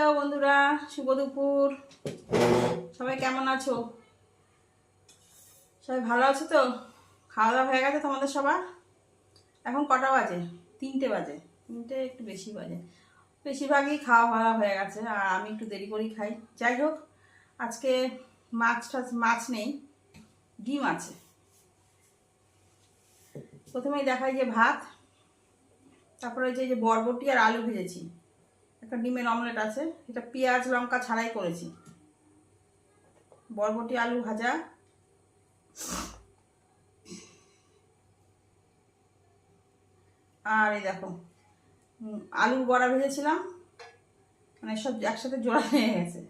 Hello বন্ধুরা, শুভ দুপুর। সবাই কেমন আছো? সবাই ভালো আছো তো? খাওয়া দাওয়া হয়ে গেছে তোমাদের সবার? এখন কটা বাজে? তিনটে বাজে। তিনটে একটু বেশি বাজে। বেশিরভাগই খাওয়া দাওয়া হয়ে গেছে, আর আমি একটু দেরি করেই খাই। যাই হোক, আজকে মাছ টাছ, মাছ নেই, ডিম আছে। প্রথমেই দেখাই যে ভাত, তারপরে যে বরবটি আর আলু ভেজেছি। একটা ডিমের অমলেট আছে। এটা পেঁয়াজ, লঙ্কা ছাড়াই করেছি। বরবটি, আলু ভাজা। আর এই দেখো আলুর বড়া ভেজেছিলাম। মানে সব একসাথে জোড়া হয়ে গেছে।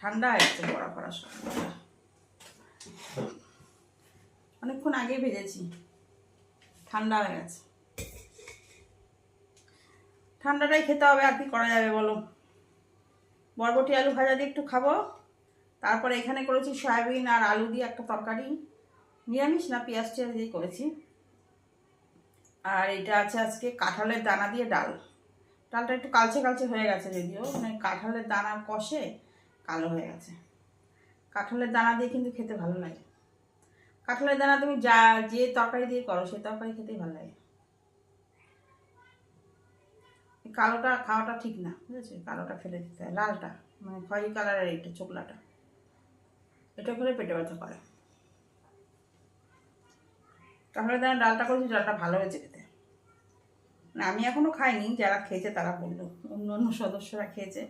ঠান্ডা হয়ে গেছে বড়া করা সব। অনেকক্ষণ আগে ভেজেছি। ঠান্ডা হয়ে গেছে। ঠান্ডাটাই খেতে হবে আর কি করা যাবে বলো? বরবটি আলু ভাজা দিয়ে একটু খাব। তারপরে এখানে করেছি সয়াবিন আর আলু দিয়ে একটা তরকারি। নিরামিষ না, পেঁয়াজ টেয়াজ দিয়ে করেছি। আর এটা আছে আজকে কাঁঠালের দানা দিয়ে ডাল। ডালটা একটু কালচে কালচে হয়ে গেছে যদিও মানে কাঁঠালের দানার কষে কালো হয়ে গেছে। কাঁঠালের দানা দিয়ে কিন্তু খেতে ভালো লাগে। কাঁঠালের দানা তুমি যা, যে তরকারি দিয়ে করো সেই তরকারি খেতেই ভালো লাগে। কালোটা খাওয়াটা ঠিক না বুঝেছ কালোটা ফেলে দিতে হয়, লালটা মানে খয়েরি কালারের এইটা চোখলাটা এটা খেলে পেটে ব্যথা করে। তাহলে তারা ডালটা করেছি, ডালটা ভালো হয়েছে খেতে। না আমি এখনও খাইনি, যারা খেয়েছে তারা বলল, অন্য অন্য সদস্যরা খেয়েছে।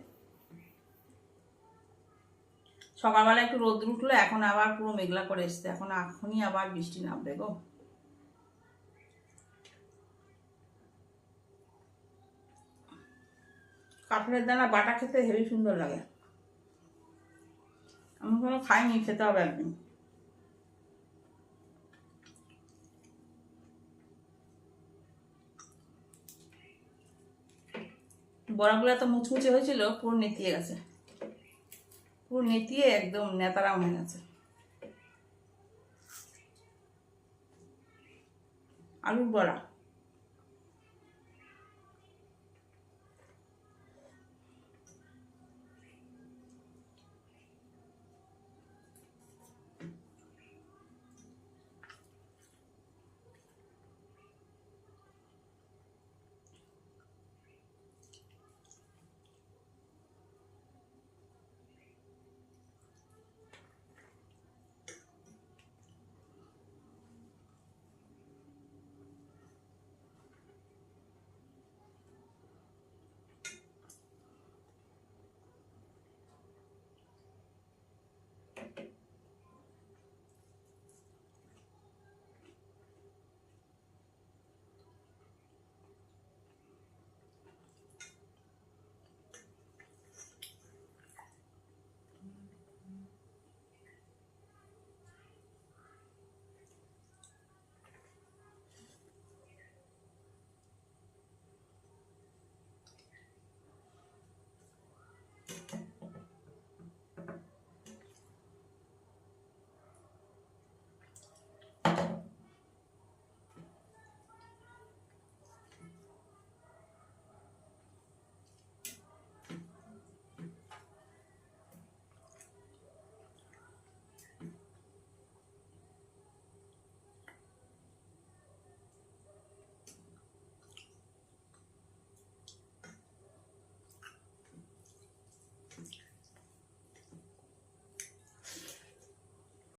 সকালবেলা একটু রোদ উঠল, এখন আবার পুরো মেঘলা করে এসছে, এখন এখনই আবার বৃষ্টি নামবে গো। কাঁঠালের দানা বাটা খেতে হেবি সুন্দর লাগে। আমি কোনো খাইনি, খেতে হবে একদিন। বড়াগুলো এত মুচমুচে হয়েছিল, পুরো নেতিয়ে গেছে। পুরো নেতিয়ে একদম নেতারাম হয়ে গেছে। আলুর বড়া।